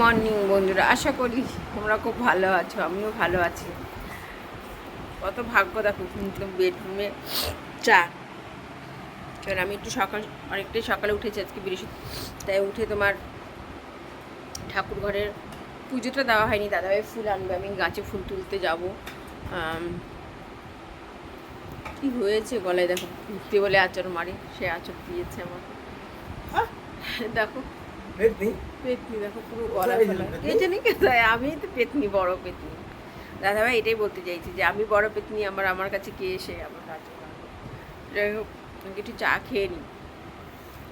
Morning বন্ধুরা। আশা করি তোমরা খুব ভালো আছো, আমিও ভালো আছি। কত ভাগ্য দেখো কিন্তু বেডরুমে চা কারণ আমি একটু সকাল, অনেকটাই সকালে উঠেছি আজকে বৃহস্পতি তাই উঠে তোমার ঠাকুর ঘরের পুজোটা দেওয়া হয়নি। দাদাভাই ফুল আনবে, আমি গাছে ফুল তুলতে যাব। কি হয়েছে গলায়? দেখো, ঘুরতে বলে আচর মারি, সে আচর দিয়েছে আমাকে। দেখো। পেতনি? দেখো পুরো গলা ফেলা। এই জানি আমি তো পেতনি বড় পেতনি। দাদাভাই এটাই বলতে চাইছি যে আমি বড় পেতনি আমার আমার কাছে কে এসে আমার কাছে যাই হোক একটু চা খেয়ে নিই।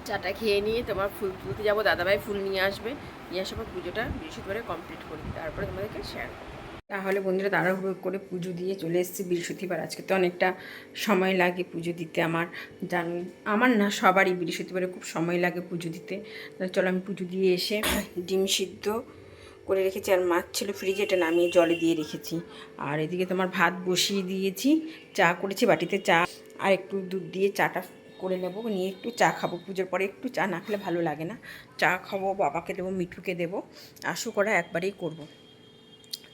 চাটা খেয়ে নিয়ে তোমার ফুল তুলতে যাব দাদাভাই ফুল নিয়ে আসবে। নিয়ে আসার পর পুজোটা বৃহস্পতিবারে কমপ্লিট করি তারপরে তোমাদেরকে শেয়ার করব। তাহলে বন্ধুরা তাড়াহুড়ো করে পুজো দিয়ে চলে এসেছি বৃহস্পতিবার। আজকে তো অনেকটা সময় লাগে পুজো দিতে আমার। জানি, আমার না সবারই বৃহস্পতিবারে খুব সময় লাগে পুজো দিতে। চলো আমি পুজো দিয়ে এসে ডিম সিদ্ধ করে রেখেছি আর মাছ ছিল ফ্রিজে, এটা নামিয়ে জলে দিয়ে রেখেছি। আর এদিকে তোমার ভাত বসিয়ে দিয়েছি, চা করেছি, বাটিতে চা আর একটু দুধ দিয়ে চাটা করে নেব। নিয়ে একটু চা খাব, পুজোর পরে একটু চা না খেলে ভালো লাগে না। চা খাব, বাবাকে দেবো, মিঠুকে দেবো, আশু করা একবারেই করব।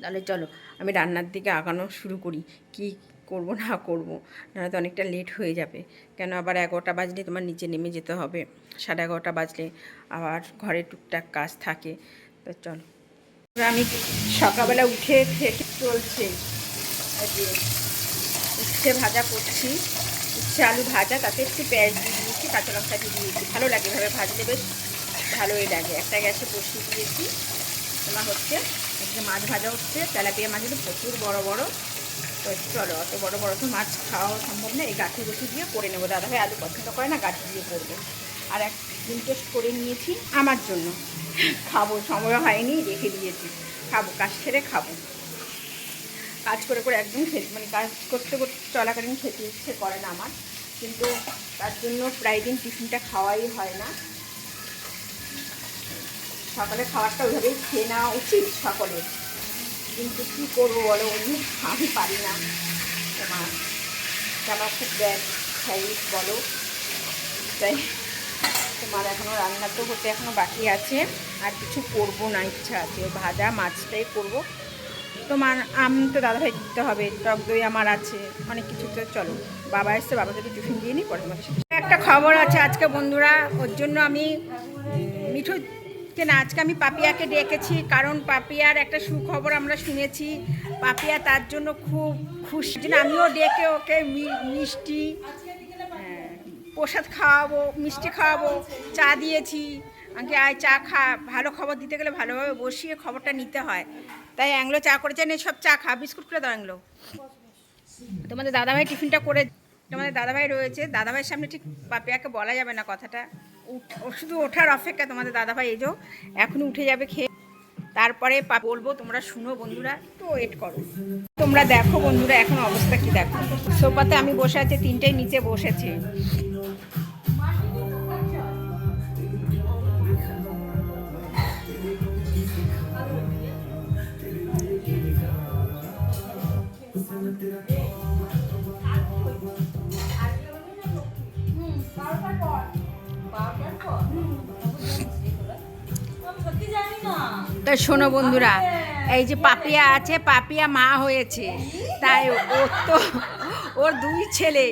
তাহলে চলো, আমি রান্নার দিকে আগানো শুরু করি। কি করব না করব? না তো অনেকটা লেট হয়ে যাবে। কেন আবার এগারোটা বাজলে তোমার নিচে নেমে যেতে হবে। সাড়ে এগারোটা বাজলে আবার ঘরে টুকটাক কাজ থাকে। তো চলো। আমি সকালবেলা উঠে থেকে চলছে। উচ্ছে ভাজা করছি। উচ্ছে আলু ভাজা, তাতে একটু পেঁয়াজ দিয়ে দিয়েছি, কাঁচা লঙ্কা দিয়ে দিয়েছি। ভালো লাগে এভাবে ভাজলে বেশ ভালোই লাগে। একটা গ্যাসে বসিয়ে দিয়েছি। তোমার হচ্ছে, এদিকে মাছ ভাজা হচ্ছে, তেলাপিয়া মাছ কিন্তু প্রচুর বড় বড়। তো চলো, অত বড় বড় তো মাছ খাওয়া সম্ভব না, এই গাঠি গুঠি দিয়ে করে নেব। দাদা ভাই আলু পছন্দ করে না গাঠি দিয়ে করব? আর এক ডিম টোস্ট করে নিয়েছি আমার জন্য। খাব, সময় হয়নি, রেখে দিয়েছি। খাব, কাজ ছেড়ে খাব। কাজ করে করে একদম খেতে মানে কাজ করতে করতে চলাকালীন খেতে ইচ্ছে করে না আমার। কিন্তু তার জন্য প্রায় দিন টিফিনটা খাওয়াই হয় না। সকালে খাবারটা ওইভাবেই খেয়ে নেওয়া উচিত সকলের। কিন্তু কী করব বলো অন্য আমি পারি না। তোমার আমার খুব ব্যাড সাইজ বলো। তাই তোমার এখনও রান্না তো হতে এখনও বাকি আছে। আর কিছু করব না, ইচ্ছা আছে। ভাজা মাছটাই করব। তোমার আম তো দাদাভাই দিতে হবে, টক দই আমার আছে, অনেক কিছু তো চলো। বাবা এসছে বাবাকে একটু টিফিন দিয়ে নিই পরে একটা খবর আছে আজকে বন্ধুরা, ওর জন্য আমি মিঠুকে না আজকে আমি পাপিয়াকে ডেকেছি কারণ পাপিয়ার একটা সুখবর আমরা শুনেছি। পাপিয়া তার জন্য খুব খুশি। জন্য আমিও ডেকে ওকে মিষ্টি হ্যাঁ, প্রসাদ খাওয়াবো মিষ্টি খাওয়াবো চা দিয়েছি। আগে আয় চা খা ভালো খবর দিতে গেলে ভালোভাবে বসিয়ে খবরটা নিতে হয়। তাই অ্যাংলো চা করেছে নে সব চা খা বিস্কুট করে দাও অ্যাংলো। তোমাদের দাদাভাই টিফিনটা করে তোমাদের দাদাভাই রয়েছে দাদাভাইয়ের সামনে ঠিক পাপিয়াকে বলা যাবে না কথাটা। শুধু ওঠার অপেক্ষা তোমাদের দাদাভাই যে এখন উঠে যাবে খেয়ে। তারপরে বলব, তোমরা শুনো বন্ধুরা, একটু ওয়েট করো। তোমরা দেখো বন্ধুরা, এখন অবস্থা কি দেখো। সোফাতে আমি বসে আছি, তিনটেই নিচে বসেছে। তা শোনো বন্ধুরা, এই যে পাপিয়া আছে, পাপিয়া মা হয়েছে। তাই ওর তো, ওর দুই ছেলে,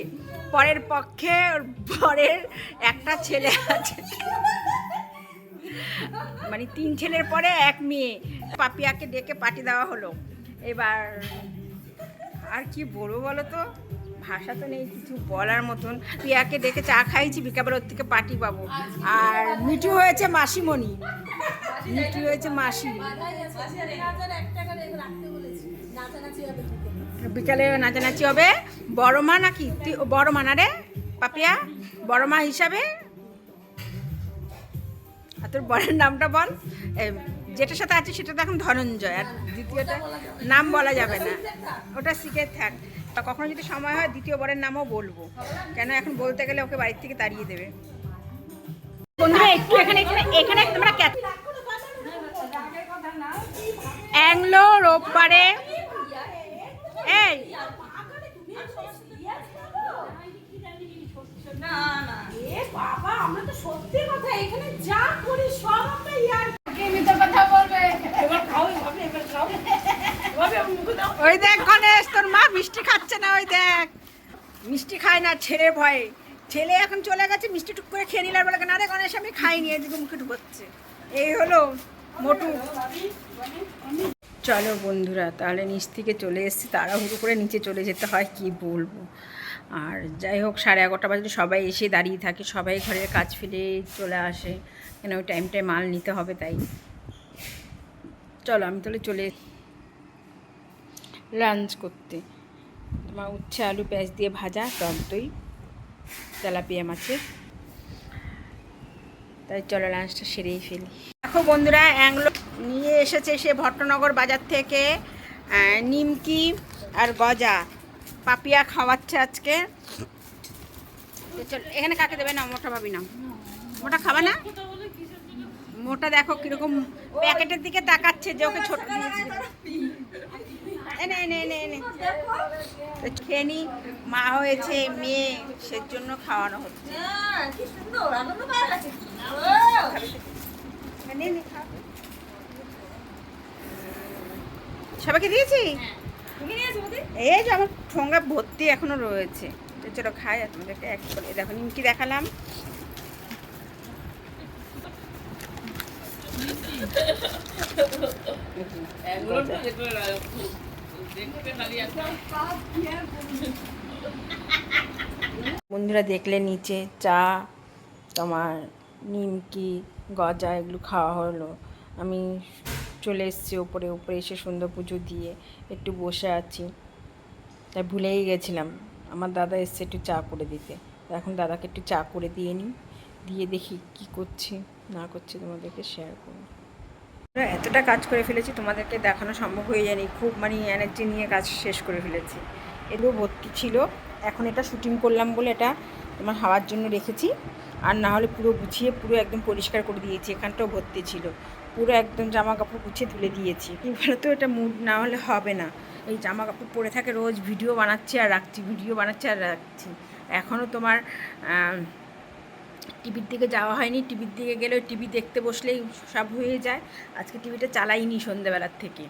পরের পক্ষে ওর পরের একটা ছেলে আছে। মানে তিন ছেলের পরে এক মেয়ে, পাপিয়াকে ডেকে পাটি দেওয়া হলো। এবার আর কি বলব বলো তো? ভাষা তো নেই, কিছু বলার মতন। পিয়াকে ডেকে চা খাইছি বিকাবের ওর থেকে পাটি পাবো। আর মিঠু হয়েছে মাসিমণি। মিঠু হয়েছে মাসি। বিকালে নাচানাচি হবে। বড় মা নাকি? বড় মা না রে, পাপিয়া? বড় মা হিসাবে? আর তোর বরের নামটা বল। যেটার সাথে আছে সেটা তো এখন ধনঞ্জয়। আর দ্বিতীয়টা নাম বলা যাবে না। ওটা শিখে থাক। তা কখনো যদি সময় হয়, দ্বিতীয় বরের নামও বলব। কেন এখন বলতে গেলে ওকে বাড়ির থেকে তাড়িয়ে দেবে। বন্ধুরা, একটু এখানে এখানে এখানে তোমরা অ্যাংলো রোববারে। এই। দেখ তোর মা মিষ্টি খাচ্ছে না, ওই দেখ। মিষ্টি খায় না ভয়ে। ছেলে এখন চলে গেছে, মিষ্টি টুক করে খেয়ে নিলার বলে, না রে গণেশ, আমি খাইনি এদিকে মুখে ঢুকোচ্ছে। এই হলো মোটু। চলো বন্ধুরা, তাহলে নিচ থেকে চলে এসেছি। তাড়াহুড়ো করে নিচে চলে যেতে হয়, কি বলব? আর যাই হোক, সাড়ে এগারোটা বাজে, সবাই এসে দাঁড়িয়ে থাকে, সবাই ঘরের কাজ ফেলে চলে আসে। কেন, ওই টাইমটায় মাল নিতে হবে তাই। চলো, আমি তাহলে চলে লাঞ্চ করতে। তোমার উচ্ছে আলু পেঁয়াজ দিয়ে ভাজা, টক দই, তেলাপিয়া মাছের। তাই চলো লাঞ্চটা সেরেই ফেলি। দেখো বন্ধুরা, অ্যাংলো নিয়ে এসেছে সে ভট্টনগর বাজার থেকে নিমকি আর গজা পাপিয়া খাওয়াচ্ছে আজকে। চলো, এখানে কাকে দেবে না, মোটা ভাবি না? মোটা খাবা না? মোটা দেখো কীরকম প্যাকেটের দিকে তাকাচ্ছে যে ওকে ছোট এনে খেয়ে মা হয়েছে, মেয়ে সের জন্য খাওয়ানো হচ্ছে। সবাইকে দিয়েছি? এই যে আমার ঠোঙ্গা ভর্তি এখনও রয়েছে। চলো খাই আর তোমাদেরকে এক করে। দেখো নিমকি দেখালাম। বন্ধুরা দেখলে নিচে চা তোমার নিমকি গজা এগুলো খাওয়া হলো। আমি চলে এসেছি ওপরে ওপরে এসে সুন্দর পুজো দিয়ে একটু বসে আছি। তাই ভুলেই গেছিলাম। আমার দাদা এসছে একটু চা করে দিতে। এখন দাদাকে একটু চা করে দিয়ে নিই। দিয়ে দেখি কি করছি, না করছি তোমাদেরকে শেয়ার আমরা এতটা কাজ করে ফেলেছি, তোমাদেরকে দেখানো সম্ভব হয়ে যায়নি। খুব মানে এনার্জি নিয়ে কাজ শেষ করে ফেলেছি। এগুলো ভর্তি ছিল। এখন এটা শুটিং করলাম বলে এটা তোমার হাওয়ার জন্য রেখেছি। আর না হলে পুরো গুছিয়ে পুরো একদম পরিষ্কার করে দিয়েছি, এখানটাও ভর্তি ছিল। পুরো একদম জামা কাপড় গুছিয়ে তুলে দিয়েছি। এবারে তো এটা মুড না হলে হবে না। এই জামা কাপড় পরে থাকে রোজ ভিডিও বানাচ্ছি আর রাখছি, ভিডিও বানাচ্ছি আর রাখছি। এখনও তোমার টিভির দিকে যাওয়া হয়নি। টিভির দিকে গেলেও টিভি দেখতে বসলেই সব হয়ে যায়। আজকে টিভিটা চালাইনি সন্ধ্যেবেলার থেকে।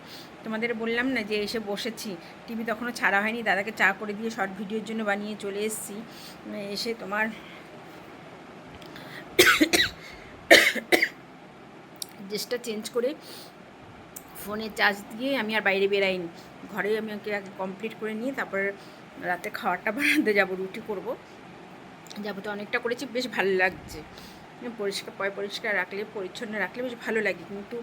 তোমাদের বললাম না যে এসে বসেছি। টিভি তখনও ছাড়া হয়নি। দাদাকে চা করে দিয়ে শর্ট ভিডিওর জন্য বানিয়ে চলে এসেছি। এসে তোমার ড্রেসটা চেঞ্জ করে ফোনে চার্জ দিয়ে আমি আর বাইরে বেরাইনি। ঘরে আমি ওকে আগে কমপ্লিট করে নিয়ে তারপর রাতে খাওয়ারটা বানাতে যাব, রুটি করব। যাব তো অনেকটা করেছি, বেশ ভালো লাগছে। পরিষ্কার, পয় পরিষ্কার রাখলে, পরিচ্ছন্ন রাখলে বেশ ভালো লাগে। কিন্তু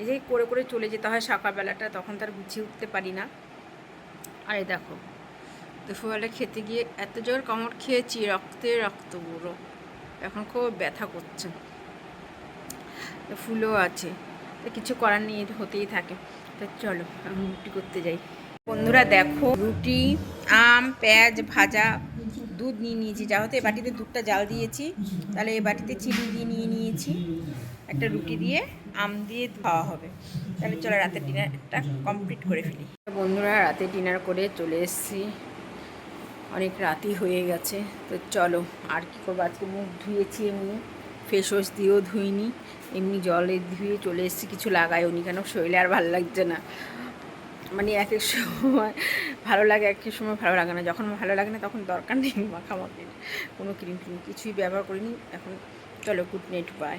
এই যে করে করে চলে যেতে হয় সকালবেলাটা, তখন তার গুছিয়ে উঠতে পারি না। আর দেখো, দুপুরবেলা খেতে গিয়ে এত জোর কামড় খেয়েছি, রক্তে রক্ত পুরো এখন খুব ব্যথা করছে। তো ফুলও আছে। তো কিছু করার এটা হতেই থাকে। তো চলো, আমি রুটি করতে যাই। বন্ধুরা দেখো, রুটি, আম, পেঁয়াজ ভাজা, দুধ নিয়ে নিয়েছি। যা হতে এই বাটিতে দুধটা জাল দিয়েছি। তাহলে এই বাটিতে চিনি দিয়ে নিয়ে নিয়েছি। একটা রুটি দিয়ে আম দিয়ে খাওয়া হবে। তাহলে চলো, রাতের ডিনারটা কমপ্লিট করে ফেলি। বন্ধুরা রাতে ডিনার করে চলে এসেছি। অনেক রাতই হয়ে গেছে। তো চলো, আর কি করব? আজকে মুখ ধুয়েছি এমনি ফেস ওয়াশ দিয়েও ধুইনি। এমনি জলে ধুয়ে চলে এসেছি, কিছু লাগাইও নি কেন? শরীরে আর ভালো লাগছে না। মানে এক এক সময় ভালো লাগে, এক এক সময় ভালো লাগে না। যখন ভালো লাগে না, তখন দরকার নেই মাখামাখির। কোনো ক্রিম ফ্রিম কিছুই ব্যবহার করিনি। এখন চলো গুড নাইট বাই